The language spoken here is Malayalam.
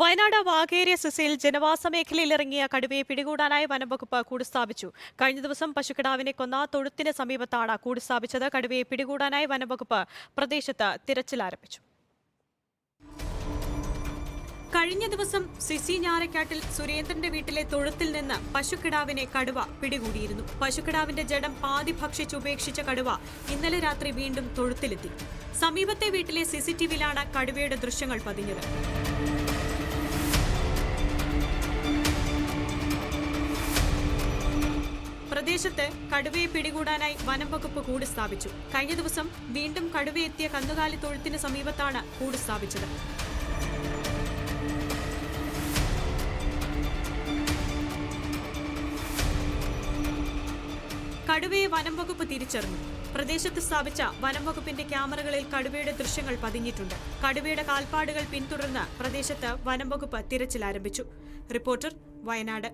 വയനാട് വാകേരി സിസയിൽ ജനവാസ മേഖലയിൽ ഇറങ്ങിയ കടുവയെ പിടികൂടാനായി വനംവകുപ്പ് കൂട് സ്ഥാപിച്ചു കഴിഞ്ഞ ദിവസം പശുക്കിടാവിനെ കൊന്ന തൊഴുത്തിന് സമീപത്താണ് കൂട് സ്ഥാപിച്ചത് കടുവയെ പിടികൂടാനായി വനംവകുപ്പ് പ്രദേശത്ത് തിരച്ചിൽ ആരംഭിച്ചു. കഴിഞ്ഞ ദിവസം സിസി ഞാറക്കാട്ടിൽ സുരേന്ദ്രന്റെ വീട്ടിലെ തൊഴുത്തിൽ നിന്ന് പശുക്കിടാവിനെ കടുവ പിടികൂടിയിരുന്നു. പശുക്കിടാവിന്റെ ജഡം പാതി ഭക്ഷിച്ച് ഉപേക്ഷിച്ച കടുവ ഇന്നലെ രാത്രി വീണ്ടും തൊഴുത്തിലെത്തി. സമീപത്തെ വീട്ടിലെ സിസിടിവിയിലാണ് കടുവയുടെ ദൃശ്യങ്ങൾ പതിഞ്ഞത്. പ്രദേശത്ത് കടുവയെ പിടികൂടാനായി വനം വകുപ്പ് കൂട് സ്ഥാപിച്ചു. കഴിഞ്ഞ ദിവസം വീണ്ടും കടുവയെത്തിയ കന്നുകാലി തൊഴുത്തിന് സമീപത്താണ് കൂട് സ്ഥാപിച്ചത്. കടുവയെ വനം വകുപ്പ് തിരിച്ചറിഞ്ഞു. പ്രദേശത്ത് സ്ഥാപിച്ച വനം വകുപ്പിന്റെ ക്യാമറകളിൽ കടുവയുടെ ദൃശ്യങ്ങൾ പതിഞ്ഞിട്ടുണ്ട്. കടുവയുടെ കാൽപ്പാടുകൾ പിന്തുടർന്ന് പ്രദേശത്ത് വനം വകുപ്പ് തിരച്ചിൽ ആരംഭിച്ചു. റിപ്പോർട്ടർ വയനാട്.